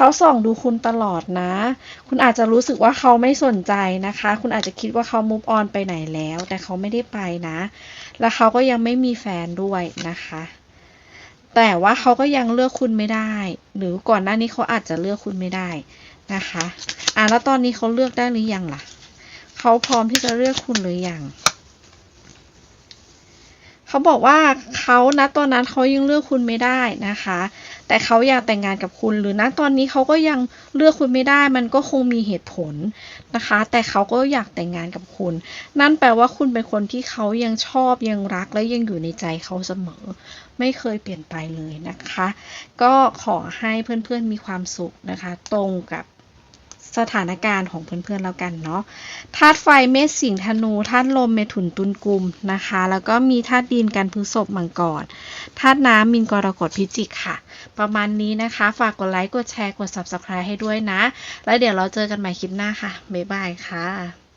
เขาส่องดูคุณตลอดนะ คุณอาจจะรู้สึกว่าเขาไม่สนใจนะคะ คุณอาจจะคิดว่าเขา move on ไปไหนแล้ว แต่เขาไม่ได้ไปนะ และเขาก็ยังไม่มีแฟนด้วยนะคะ แต่ว่าเขาก็ยังเลือกคุณไม่ได้ หรือก่อนหน้านี้เขาอาจจะเลือกคุณไม่ได้นะคะ อะแล้วตอนนี้เขาเลือกได้หรือยังล่ะ เขาพร้อมที่จะเลือกคุณหรือยัง เขาบอกว่าเขาณตอนนั้นเขายังเลือกคุณไม่ได้นะคะ แต่เขาอยากแต่งงานกับคุณ หรือณตอนนี้เขาก็ยังเลือกคุณไม่ได้ มันก็คงมีเหตุผลนะคะ แต่เขาก็อยากแต่งงานกับคุณ นั่นแปลว่าคุณเป็นคนที่เขายังชอบยังรักและยังอยู่ในใจเขาเสมอ ไม่เคยเปลี่ยนไปเลยนะคะ ก็ขอให้เพื่อนๆมีความสุขนะคะ ตรงกับ สถานการณ์ของเพื่อนๆแล้วกันเนาะธาตุไฟเมษสิงห์ธนูธาตุลมเมถุนตุลกุมนะคะ แล้วก็มีธาตุดินกันพฤษภมังกรธาตุน้ำมินกรกฎพิจิกค่ะ ประมาณนี้นะคะ ฝากกดไลค์กดแชร์กด subscribe ให้ด้วยนะ แล้วเดี๋ยวเราเจอกันใหม่คลิปหน้าค่ะ บ๊ายบายค่ะ